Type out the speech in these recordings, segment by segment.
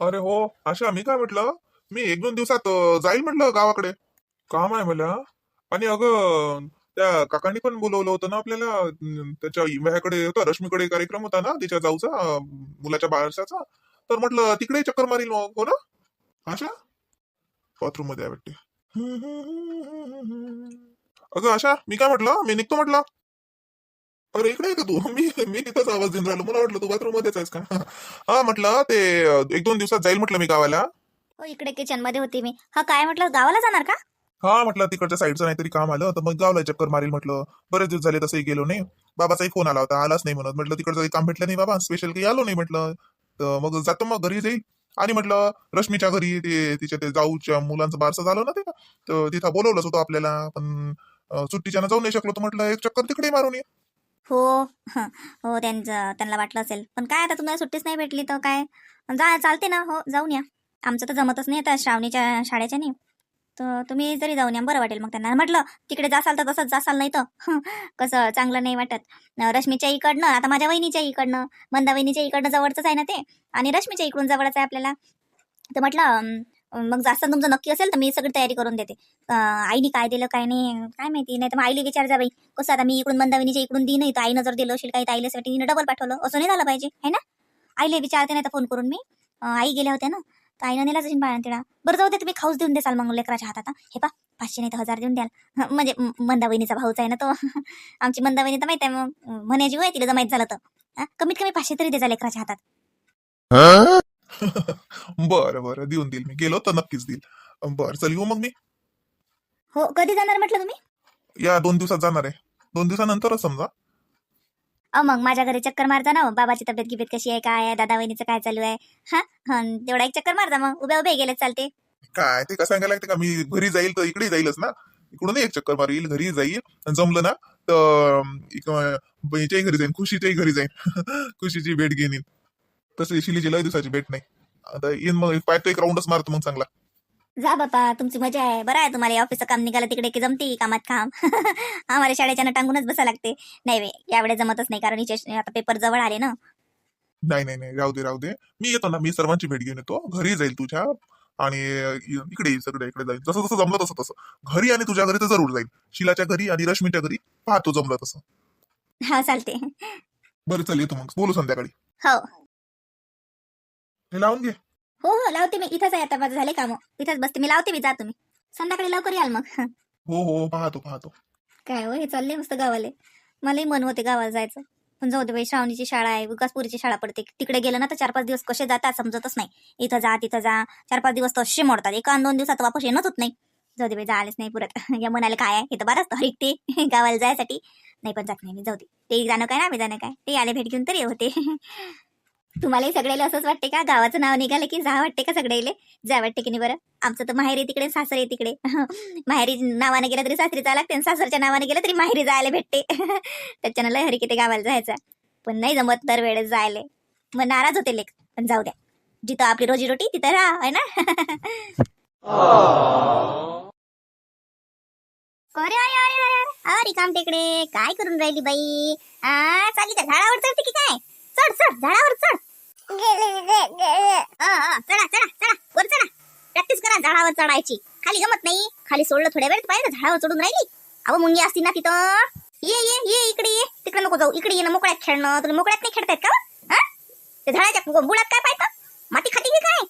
अरे हो अशा मी काय म्हटलं? मी एक दोन दिवसात जाईल म्हटलं गावाकडे. काम आहे मला. आणि अगं त्या काकांनी पण बोलवलं होतं ना आपल्याला त्याच्या ह्याकडे होता रश्मीकडे कार्यक्रम होता ना तिच्या जाऊचा मुलाच्या बाहेरच्याचा तर म्हटलं तिकडे चक्कर मारील मग हो ना? आशा? बाथरूममध्ये आहे वाटते. अगं आशा मी काय म्हटलं? मी निघतो म्हटलं. अरे इकडे आहे का तू? मी मी तिथंच आवाज देऊन राहिलो. मला वाटलं तू बाथरूम मध्येच आहेस का? हा म्हटलं ते एक दोन दिवसात जाईल म्हटलं मी गावाला. हो इकडे किचनमध्ये होती मी. हा काय म्हटलं? गावाला जाणार का? हा म्हटलं तिकडच्या साईडचं नाहीतरी काम आलं. तर मग गावला चक्कर मारील म्हटलं. बरेच दिवस झाले तसंही गेलो नाही. बाबाचाही फोन आला होता. आलाच नाही म्हणत. म्हटलं तिकडचं काम भेटलं नाही बाबा. स्पेशल काही आलो नाही म्हटलं. तर मग जातो मग घरी जाईल. आणि म्हटलं रश्मीच्या घरी ते तिच्या ते जाऊच्या मुलांचं बारसं झालं ना ते. तर तिथं बोलवलंच होतं आपल्याला. पण अं, सुट्टीच्यानं जाऊ नाही शकलो तर म्हटलं एक चक्कर तिकडे मारून ये. हो. हो त्यांचं त्यांना वाटलं असेल. पण काय आता तुम्हाला सुट्टीच नाही भेटली तर काय? जा चालते ना. हो जाऊन या. आमचं तर जमतच नाही आता श्रावणीच्या शाळेच्या नाही. तर तुम्ही जरी जाऊन या बरं वाटेल मग त्यांना. म्हटलं तिकडे जासाल तर तसंच जासाल नाही तर कसं चांगलं नाही वाटत. रश्मीच्या इकडनं आता माझ्या वहिनीच्या इकडनं मंदा वहिनीच्या इकडनं जवळचंच आहे ना ते. आणि रश्मीच्या इकडून जवळच आहे आपल्याला. तर म्हटलं मग जास्त तुमचं नक्की असेल तर मी सगळी तयारी करून देते. आईने काय दिलं काय नाही काय माहिती? नाही तर मग आईला विचार जा बाई. कसं आता मी इकडून मंदाविनीच्या इकडून दी नाही तर आईनं जर दिलं असेल काही तर आईला डबल पाठवलं. असं नाही झालं पाहिजे है ना? आईला विचारते नाही तर फोन करून मी. आई गेल्या होत्या ना? तर आईनं नेला असेल बाळा तिला बरं जाऊ दे तुम्ही खाऊच देऊन देसाल मग लेकराच्या हातात हे. पा पाचशे नाही तर हजार देऊन द्याल. म्हणजे म- मंदावहिनीचा भाऊच आहे ना तो. आमची मंदावहिनी तर माहीत आहे मग म्हणायची वय जीव आहे तिला जर माहीत झालं तर. कमीत कमी पाचशे तरी द्यायचा लेकराच्या हातात. बरं बरं. देऊन देईल मी. गेलो तर नक्कीच देईल. बरं चल येऊ मग मी. हो कधी जाणार म्हटलं तुम्ही? या दोन दिवसात जाणार आहे. दोन दिवसानंतरच समजा. अ मग माझ्या घरी चक्कर मारता ना हो. बाबाची तब्येत गिबेत कशी आहे काय आहे? दादा वहिनीचं काय चालू आहे? हा? हं, तेवढा एक चक्कर मारता मग. उभ्या उभे गेले चालते. काय? ते कसं सांगायला लागते का? मी घरी जाईल तर इकडे जाईलच ना. इकडून एक चक्कर मारील घरी जाईल. आणि जमलं ना तर अं, इक- अं, बहिणीच्याही घरी जाईन खुशीच्याही घरी जाईन. खुशीची भेट घेईन. तसं शिलीची लय दिवसाची भेट नाही. आता येईन मग पाहतो एक राऊंडच मारतो मग चांगला. जा बापा तुमची मजा आहे. बरं आहे तुम्हाला ऑफिसचं काम निघालं तिकडे की जमते कामात काम. आम्हाला शाळेच्या टांगूनच बसा लागते. नाही वे यावेळेस जमतच नाही कारण हिचे आता पेपर जवळ आले ना. नाही नाही नाही राहू दे राहू दे. मी येतो ना मी सर्वांची भेट घेऊन येतो. घरी जाईल तुझ्या आणि इकडे येईल सगळं इकडे जाईल. जसं जसं जमलं तसं तसं. घरी आणि तुझ्या घरी तर जरूर जाईल. शिलाच्या घरी आणि रश्मीच्या घरी. पाहतो जमलं तसं. हा चालते बरं चल येतो मग. बोलू संध्याकाळी. हो. हे लावून घे. हो हो लावते मी. इथंच आहे आता. माझं झाले काम. इथंच बसते. मी लावते मी जा तुम्ही संध्याकाळी लवकर याल मग. हो. हो पाहतो पाहतो. काय हो हे चालले मस्त गावाले. मलाही मन होते गावाला जायचं. पण जाऊ दे बाई श्रावणीची शाळा आहे विकासपुरीची शाळा पडते. तिकडे गेलं ना तर चार पाच दिवस कसे जातात समजतच नाही. इथं जा तिथं जा. चार पाच दिवस तर असे मोडतात. एका दोन दिवसात वापस येणंच होत नाही. जाऊ दे बाई जायलाच नाही पुरत. या मनाला काय आहे? हे तर बरंच हरिक ते. गावाला जायसाठी. नाही पण जात नाही मी. जाऊ दे. ते जाणं काय ना आम्ही जाणं काय? ते आले भेट घेऊन तरी होते. तुम्हालाही सगळ्याला असंच वाटते का? गावाचं नाव निघालं की जा वाटते का सगळ्याले? जा वाटते की नाही बरं? आमचं तर माहेरी तिकडे सासरे तिकडे. माहेरी नावाने गेलं तरी सासरी जायला लागते आणि सासरच्या नावाने गेलं तरी माहेरी जायला भेटते. त्याच्यानं लय हरी किती गावाला जायचं. पण नाही जमत दर वेळेस जायला. मग नाराज होते लेख पण जाऊ द्या. जिथं आपली रोजी रोटी तिथं राहा है ना? अरे अरे अरे अरे अरे काम टेकडे. काय करून राहिली बाई? आ चालली का झाडावर चढते की काय? चढ चढ झाडावर चढ. चढा चढा चढा वर चढा. प्रॅक्टिस करा झाडावर चढायची. खाली गमत नाही. खाली सोडलं थोड्या वेळ पाहिजे झाडावर चढून राहिली. अहो मुंगी असती ना तिथं. ये ये ये इकडे ये. तिकडे नको जाऊ. इकडे ये ना मोकळ्यात खेळणं. तुला मोकळ्यात नाही खेळतायत का हा? ते झाडाच्या बुडात काय पाहतं माती खाती की काय?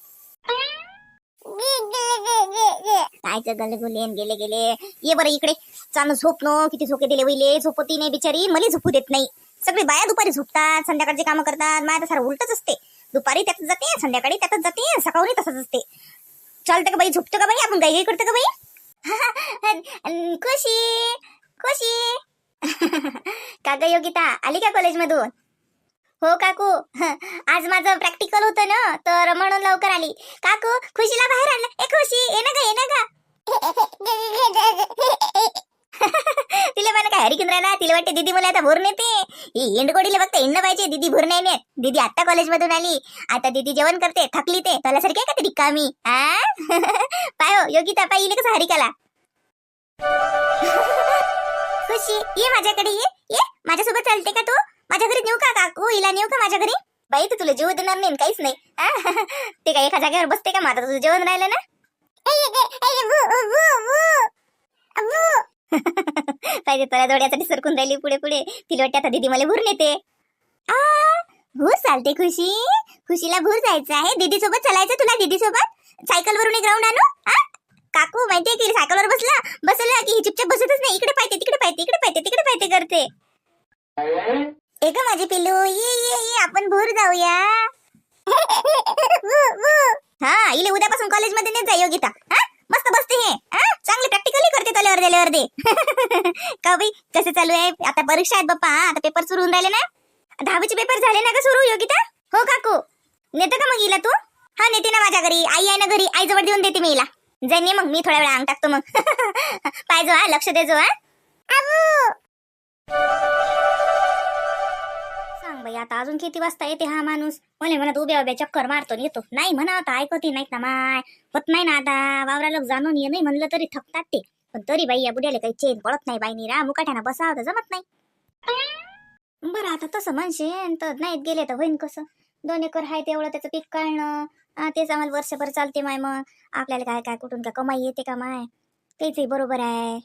गले गेले गेले. ये बरं इकडे. चाल झोप न किती झोके दिले वहिले. झोपती नाही बिचारी. मला झोपू देत नाही. सगळी बाया दुपारी झोपतात संध्याकाळची कामं करतात. माया तर सारं उलटच असते. दुपारी त्यातच जाते संध्याकाळी त्यातच जाते सकाळी तसंच असते. चालतं का बाई? झोपतं का बाई? आपण गाई गाई करतो का बाई? खुशी खुशी. काका योगिता आली का कॉलेजमधून? हो काकू. आज माझं प्रॅक्टिकल होतं ना तर म्हणून लवकर आली. काकू खुशीला बाहेर आणलं ए खुशी ये ना ग ये ना ग. तिला मला काय हरी राहिला तिला वाटते दीदी मला आता भरून येते. ही इंडगोडीला फक्त इंड पाहिजे दीदी भरून नाही नेत दीदी आता कॉलेजमधून आली. आता दीदी जेवण करते थकली ते. त्यालासारखी आहे का तरी कामी आ? पाय हो योगिता पाय कसं हरिकाला खुशी. ये माझ्याकडे ये. ये माझ्यासोबत चालते का तू? माझ्या घरी नेऊ का काकू? हिला नेऊ का माझ्या घरी? बाई तू तुला जीव देणार नाही काहीच नाही. ते काय एका जागेवर बसते का? माझं तुझं जेवण राहिलं ना? पाहिजे तुला जोड्यासाठी सरकून राहिली पुढे पुढे. तिला वाटते आता दीदी मला भूर नेते. आ, भूर चालते खुशी. खुशीला भूर जायचं आहे. दीदी सोबत चालायचं तुला दीदी सोबत सायकल वरून ग्राउंड आणू. आ? काकू माहितीये की सायकलवर बसला? बसला की ही चुपचाप बसतच नाही. इकडे पाहिजे तिकडे पाहिजे इकडे पाहिजे तिकडे पाहिजे करते. ए ग माझी पिल्लू ये ये ये आपण भूर जाऊया. हा इले उद्यापासून कॉलेजमध्ये नेत जा योगिता. हा? मस्त बसते हे हा? चांगली प्रॅक्टिकली करते तल्यावर दिल्यावर अर्धे. का बाई कसं चालू आहे? आता परीक्षा आहेत बाप्पा आता पेपर सुरू होऊन राहिले ना? दहावीचे पेपर झाले ना का सुरू योगिता? हो काकू. नेतं का मग इला तू? हा नेते ना माझ्या घरी. आई आहे ना घरी. आई जवळ देऊन देते मी इला जाईन मग. मी थोड्या वेळा अंग टाकतो मग. पाहिजो हा? लक्ष देजो हा? बाई आता अजून किती वाजता येते हा माणूस? मला म्हणत उभ्या उभ्या चक्कर मारतो आणि येतो. नाही म्हणा आता ऐकते नाहीत ना माय. होत नाही ना आता. वावराला जाणून ये नाही म्हणलं तरी थकतात ते. पण तरी बाई या बुड्याला काही चेन पडत नाही बाईनी. रा मुकाट्यानं बसावं तर जमत नाही. बरं आता तसं म्हणशील तर नाहीत गेले तर होईन कसं? दोन एकर आहे तेवढं त्याचं पीक काढणं. तेच आम्हाला वर्षभर चालते माय मग. आपल्याला काय काय कुठून काय कमाई येते का माय? तेच बरोबर आहे.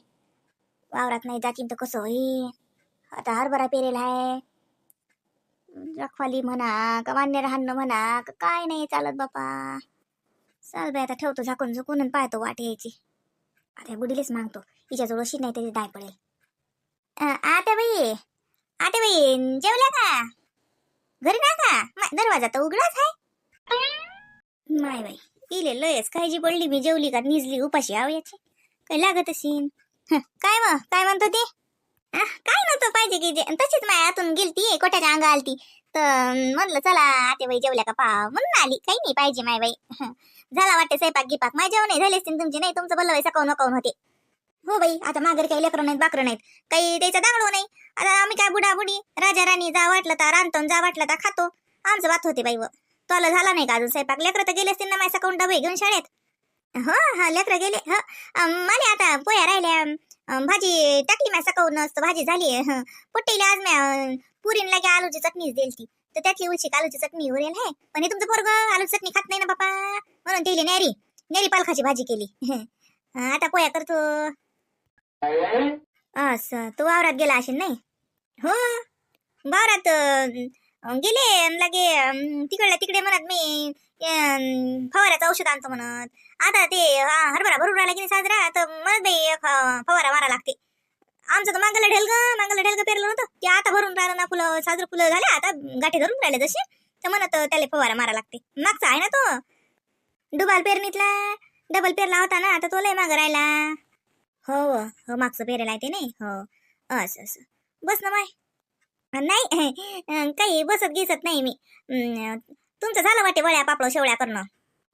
वावरात नाही जातीन तर कसं होईल आता हरभरा पेरेला आहे रखवाली म्हणा का मान्य राहणं म्हणा का काय नाही चालत बापा. चाल बाई आता ठेवतो झाकून झुकून पाहतो वाट यायची. आता या बुडीलेच मागतो. हिच्याजवळ अशी नाही त्याची दाय पडेल. आता बाई आता बाई जेवल्या का? घरी ना का? दरवाजा तर उघडाच आहे. माय बाई इले लयच काळजी पडली मी जेवली का निजली उपाशी आव याची. काही लागत असेल काय मग काय म्हणतो ते? काय नव्हतं पाहिजे की जे तशीच माय आतून गेलती कोठ्याच्या अंगा आलती. तर म्हणलं चला आते बाई जेवल्या का पा म्हणून आली. काही नाही पाहिजे माय बाई. झाला वाटते स्वयंपाक गिपाक. माझ्या जेवण नाही झाले असतील तुमचे नाही तुमचं भलं वैसा काऊन काऊन होते. हो बाई आता माघारी काही लेकरं नाहीत बाकरं नाहीत. काही त्याचा दांगडो नाही. आता आम्ही काय बुडा बुडी राजा राणी जा वाटलं तर रांधतो जा वाटलं तर खातो. आमचं बात होते बाई व. तुला झाला नाही का अजून स्वयंपाक? लेकरं तर गेले असतील ना माझ्या काऊन डबे घेऊन शाळेत. हो हा लेकरं गेले. हो. मला आता पोया राहिल्या. भाजी टाकली माझ्या सकाळून असतं भाजी झाली हं. आज मी पुरीला की आलूची चटणीच दिलती. तर त्यातली उलशी आलूची चटणी उरेल आहे पण हे तुमचं पोरग आलूची चटणी खात नाही ना बापा? म्हणून दिली नेरी नेरी पालखाची भाजी केली. आता पोया करतो. अस तू वावरात गेला असेल नाही? हो. वावरात गेले अन् लगे तिकडल्या तिकडे म्हणत मी फवाऱ्याचं औषध आणतो म्हणत. आता ते हा, हरभरा भरून राहिला की नाही साजरा तर मग बाई एक, फवारा मारा लागते. आमचं तर मांगला ढेलग मांगला ढेलग पेरलं नव्हतं. ते आता भरून राहिलं ना फुलं साजरं फुलं झाले आता गाठी धरून राहिले जशी तर म्हणत त्याला फवारा मारा लागते. मागचा आहे ना तो. डुबाल पेरणीतला डबल पेरला होता ना आता तो लय मागं राहिला. हो, हो हो, मागचं पेरायला आहे ते नाही. हो असं असं. बस ना माय. नाही काही बसत घेसत नाही मी. तुमचं झालं वाटे वळ्या पापड शेवळ्या करणं.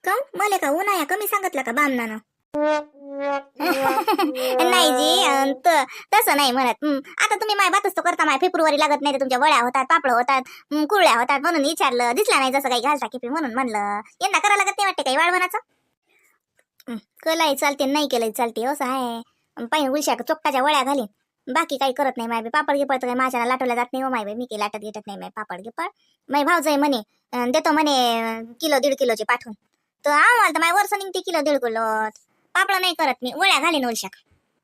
का मला का उन्हाळ्या कमी सांगितलं का बामनानं नाही जी अं, त- तसं नाही म्हणत. हं, आता तुम्ही माय बातच तो करता माय फेब्रुवारी लागत नाही तर तुमच्या वड्या होतात पापड होतात हं, कुरड्या होतात म्हणून विचारलं. दिसला नाही जसं काही घालता किपी म्हणून म्हणलं. यंदा करा लागत नाही वाटते काही वाळवणाचं? हं, केलंय चालते नाही केलंय चालते असं आहे. पाहिजे उलशा चोक्काच्या वड्या घालीन. बाकी काही करत नाही मायबे पापड गिपड तर काही माझ्याला लाटवल्या जात नाही हो मायबे मी काही लाटत घेतत नाही माय पापड गिपड. माय भाव जाई म्हणे अं, देतो म्हणे किलो दीड किलोचे पाठवून. तर आम्हाला तर माय वर्ष निघते किलो दीड किलो. पापड नाही करत मी. वळ्या घालीन उलशाक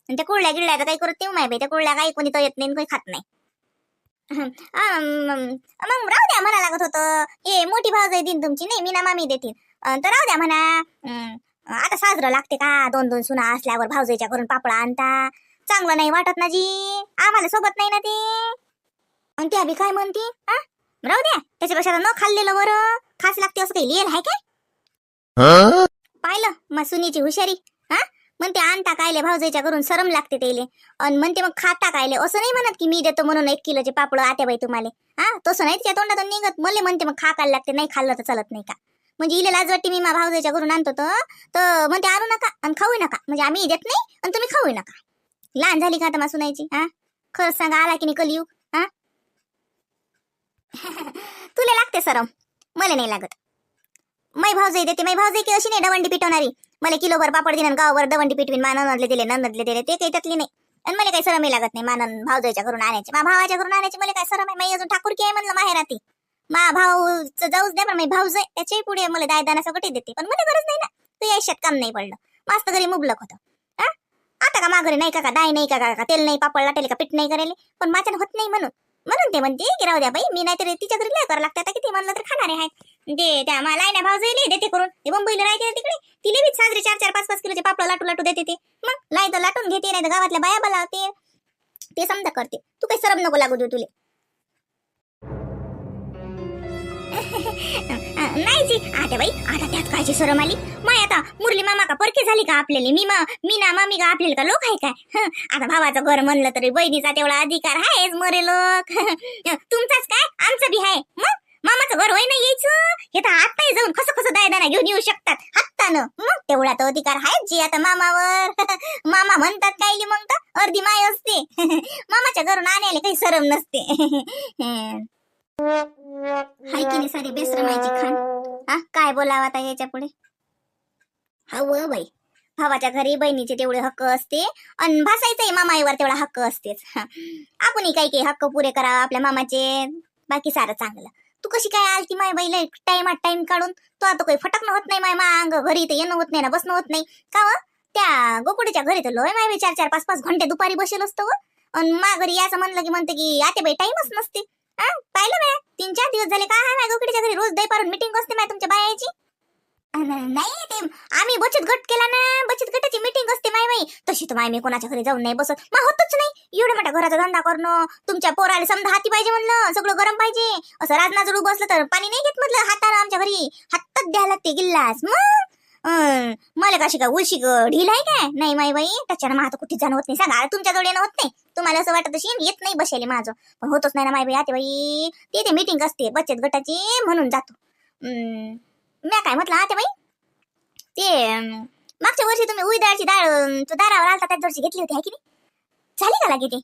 आणि त्या कुळल्या गिळल्या तर काही करत नाही हो त्या कुळल्या काही कोणी तर येत नाही आणि कोणी खात नाही. अहं, अं, मग राहू द्या म्हणा लागत होतं. हे मोठी भाव जाई देईन तुमची. नाही मी ना मामी देतील अं, तर राहू द्या म्हणा. अं, आता साजरं लागते का? दोन दोन सुना असल्यावर भावजाईच्या घरून पापड आणता. चांगलं नाही वाटत ना जी. आम्हाला सोबत नाही ना ते. आणि त्या बी काय म्हणते हा? राहू द्या त्याच्यापेक्षा तर न खाल्लेलं बरं. खास लागते असं काही लिहिलं आहे काय? पाहिलं मग सुनीची हुशारी हा? म्हणते आणता कायले भावजाईच्या करून सरम लागते त्याले. आणि म्हणते मग खाता कायले. असं नाही म्हणत की मी देतो म्हणून एक किलोचे पापड आत्या बाई तुम्हाला. हा? तसं नाही तिच्या तोंडातून निघत. मले म्हणते मग खा खायला लागते नाही खाल्लं तर चालत नाही का? म्हणजे इले लाज वाटते मी मा भावजाईच्या घरून आणतो तर. तर म्हणते आणू नका आणि खाऊ नका. म्हणजे आम्ही देत नाही आणि तुम्ही खाऊ नका. लहान झाली का आता मा सुनायची हा? खरंच सांगा आला की नाही कलियुग? हा? तुला लागते सरम. मला नाही लागत. मै भाऊजाई देते मै भाऊजाई की अशी नाही दवंडी पिटवणारी. मला किलोभर पापड दिनं गावभर दवंडी पिटवीन मा दिले नंदले दिले ते काही त्यातली नाही. आणि मला काही सरमही लागत नाही मानन भावजाईच्या घरून आणायचे. मा भावाच्या घरून आणायचे मला काय सरम आहे? मी अजून ठाकूर की आहे म्हणलं माहेराती. मा भाऊ जाऊच द्या पण मी भाऊज जाय त्याच्याही पुढे मला दायदाना सगळं देते. पण मला गरज नाही ना. तू आयुष्यात काम नाही पडलं. मस्त घरी मुबलक होतं. आता का माघारी नाही का का दाय नाही का का का तेल नाही पापड लाटेल का पीठ नाही करायला? पण माझ्यानं होत नाही म्हणून. म्हणून ते म्हणते की राहू द्या बाई मी नाही तरी तिच्या घरी लय करावं लागतं आता किती म्हणलं तर खाणारे आहेत दे त्या मला ना भाऊ जाईल देते करून. ते मुंबईला राहते तिकडे. तिले बी साजरे चार चार पाच पाच किलोचे पापड लाटू लाटू देते ते. मग लाई तर लाटून घेते नाही तर गावातल्या बाया बोलावते. ते समजा करते. तू काही सरम नको लागू देऊ तुले. नाही जी आता बाई आता कायची सरम आली? माय आता मुरली मामा का परके झाली का आपल्याला? मी मा मी ना मामी का आपल्याला का लोक आहे काय? आता भावाचं घर म्हणलं तरी बहिणीचा तेवढा अधिकार आहेच मरे लोक. तुमचाच काय? आमचं बी आहे. मग? मामाचं घर होय नाही यायचं? हे तर आत्ताही जाऊन कसं कसं दायदाना घेऊन येऊ शकतात. हात्तानं मग तेवढा तर अधिकार आहेच जी आता मामावर. मामा म्हणतात काय मग तर? अर्धी माय असते. मामाच्या घरून आणायला काही सरम नसते. हाय की नाही सारी बेसरमायची खाण हा? काय बोलावं आता याच्यापुढे हा बाई. भावाच्या घरी बहिणीचे तेवढे हक्क असते अन भासायचंय मामाईवर तेवढा हक्क असतेच. हा. आपणही काही काही हक्क पुरे करावा आपल्या मामाचे? बाकी सारं चांगलं. तू कशी काय आलती माय बाईला टाइमात टाइम काढून? तो आता काही फटकणं होत नाही माय मांग. घरी तर येणं होत नाही ना बसणं होत नाही. का व? त्या गोकुडीच्या घरी तर लोय माय चार चार पाच पाच घंटे दुपारी बसेल असतं व. आणि मा घरी याचं म्हणलं की म्हणते की आते बाई टाइमच नसते. हा? पाहिलं तीन चार दिवस झाले काय आहे माय घरी रोज दही पारून असते माय तुमच्या बायाची. नाही ते आम्ही बचत गट केला ना बचत गटाची मीटिंग असते माय बाई. तशी तर माय मी कोणाच्या घरी जाऊन नाही बसत. मग होतच नाही. एवढं मोठा घराचा धंदा करणं तुमच्या पोराला समजा हाती पाहिजे म्हणलं सगळं गरम पाहिजे. असं राजनाजडू बसलं तर पाणी नाही घेत म्हटलं हाताला आमच्या घरी. हातात द्यायला लागते गिल्लास मग मला कशी का उलशी ग- ढील आहे काय? नाही माई बाई त्याच्यानं माझं कुठे जाणं होत नाही. सांगा तुमच्या जवळ होत नाही? तुम्हाला असं वाटत असेल येत नाही बसेल माझं. पण होतच नाही ना माई बाई आते बाई. ते मीटिंग असते बचत गटाची म्हणून जातो. अं, म्या काय म्हटलं आते बाई? ते मागच्या वर्षी तुम्ही उईदाळची डाळ दारावर आलता त्याच वर्षी घेतली होती आहे की नाही? झाली का लागे ते?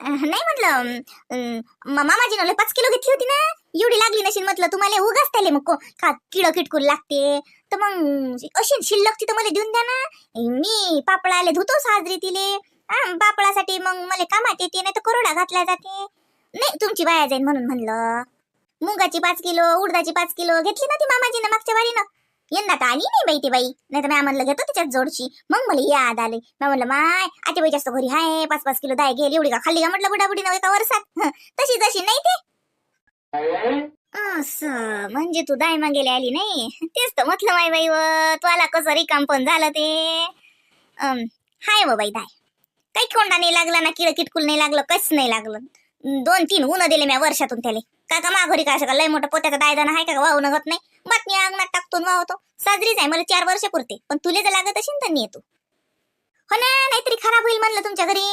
नाही म्हटलं मामाजीनं लय पाच किलो घेतली होती ना? एवढी लागली नशील म्हटलं तुम्हाला उगाच त्याले मग को- का किड किटकून लागते? तर मग अशी शिल्लक तिथं मला देऊन द्या ना. मी पापडाले धुतो साजरी तिले. पापडासाठी मग मला कामात येते नाही तर करोडा घातला जाते. नाही तुमची बाया जाईन म्हणून म्हणलं. मुगाची पाच किलो उडदाची पाच किलो घेतली ना ती मामाजीनं मागच्या वारीनं. यंदा तर आली नाही बाई ती बाई. नाही तर मी म्हणलं घेतो तिच्यात जोडशी. मग मला याद आले. मी म्हणलं माय आते बाई जास्त घरी आहे पाच पाच किलो दाय गेली. एवढी का खाल्ली का? म्हटलं बुडा बुडी एका वर्षात तशी जशी नाही ते. असं म्हणजे तू दाय मागेले आली नाही? तेच तर म्हटलं माय बाई व तुला कसं रिकाम पण झालं ते. अं, हाय व बाई दाय. काही कोंडा नाही लागला ना किड किटकुल नाही लागलं कस नाही लागलं. दोन तीन उन्ह दिले म्या वर्षातून त्याले. का का काय असं का लय मोठं पोत्याचा दायदान आहे का वाहून होत नाही? बातमी अंगणात टाकतून वाहतो. साजरीच आहे मला चार वर्ष पुरते पण तुले जर लागत असेल तर येतो हो ना नाहीतरी खराब होईल म्हणलं तुमच्या घरी.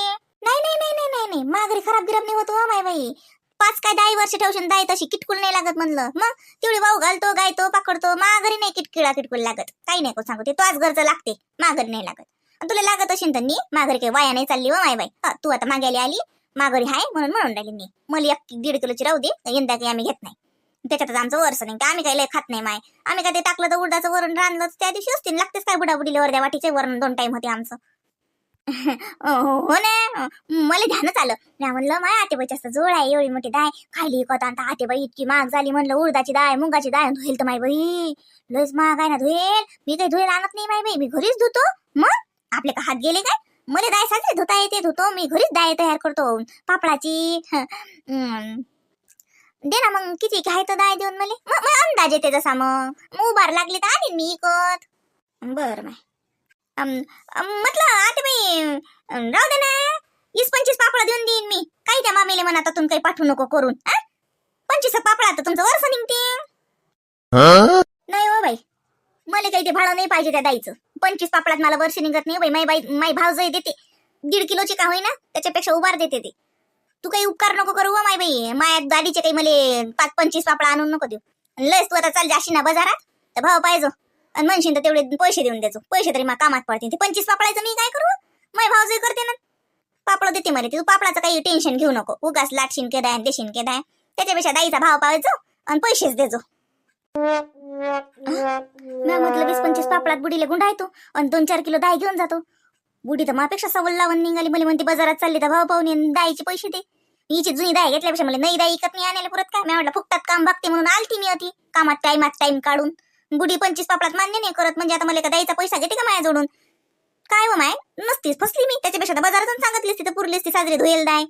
नाही नाही नाही नाही नाही नाही. खराब गिराब नाही होतो माय बाई. पाच काय दहा वर्ष ठेवशील दाई तशी किटकुल नाही लागत म्हणलं. मग तेवढी वाहू घालतो गायतो पकडतो माघारी नाही किटकिळा किटकुल लागत. काही नाही सांगू ते तोच घरचं लागते माघरी नाही लागत. तुला लागत असेल तर नी माघारी काही वाया नाही चालली व माय बाई. हा, तू आता मागे आली माघारी हाय म्हणून म्हणून राहिली मी मला एक दीड किलोची राहू दे यंदा काही आम्ही घेत नाही. त्याच्यातच आमचं वर्ष नाही. का आम्ही काही लय खात नाही माय. आम्ही काय ते टाकलं तर उडदाचं वरण रांधलं त्या दिवशी असतील. लागतेच काय बुडाबुडीला वर्ध्या वाटीचे वरण दोन टाइम होते आमचं. हो, हो ना. मला ध्यानच आलं. मी म्हणलं माय आतेबाई जास्त जोड आहे एवढी मोठी दाय. खायली कत आता आतेबाई इतकी महाग झाली म्हणलं उडदाची दाय मुगाची दाय धुईल तर माय बाई लयच महाग आहे ना धुईल. मी काही धुईल आणत नाही माय बाई मी घरीच धुतो. मग? आपले का हात गेले काय? मला दाय साजरे धुता येते धुतो. मी घरीच दाय तयार करतो. पापडाची. दे ना मग किती काय तर दाय देऊन मला. मग मग अंदाज येते जसा मग. मग उभार लागली तर आणि मी इकत. बर माय म्हटलं आता बाई राहू दे ना. वीस पंचवीस पापड देऊन देईन मी. काही त्या मामेले म्हणा आता तुम्ही काही पाठवू नको करून पंचवीस पापडा तर तुमचं वर्ष निघते. नाही हो बाई. मला काही ते भाडं नाही पाहिजे त्या दाईचं. पंचवीस पापडात मला वर्ष निघत नाही बाई. माई बाई माई भाव जे देते. दीड किलोची का होईना त्याच्यापेक्षा उभार देते ते. तू काही उपकार नको करू हो, माय बाई. माया गाडीचे काही मला पाच पंचवीस पापडा आणून नको देऊ. लस तू आता चाल जाशी ना बाजारात. तर भाव पाहिजे. आणि म्हणशील तर तेवढे पैसे देऊन द्यायचो पैसे तरी मग कामात पडतील. ते पंचवीस पापडायचं मी काय करू? माय भाव करते ना. पापड देते मला तू पापडाचं काही टेन्शन घेऊ नको. उगाच लाटशीन केदाय देशीन केदाय. त्याच्यापेक्षा दाईचा भाव पाळायचो आणि पैसेच देजो. मी म्हटलं वीस पंचवीस पापडात बुडीले गुंडायतो आणि दोन चार किलो दाय घेऊन जातो. बुडी तर मापेक्षा सवल लावून निघाली. मला म्हणते बाजारात चालली तर भाव पाहून दाईचे पैसे दे. हिची जुनी दाय घेतल्यापेक्षा मला नई दाय इकत नाही आणायला पुरत काय? मी म्हटलं फुकटात काम बघते म्हणून आलती मी होती कामात टाइमात टाइम काढून. बुडी पंचवीस पापडात मान्य नाही करत. म्हणजे आता मला का द्यायचा पैसा घेते का माया जोडून काय व माय? नसतीच फसली मी. त्याच्यापेक्षा बाजारातून सांगितली असती तर पुरली असती साजरी धुईल दाय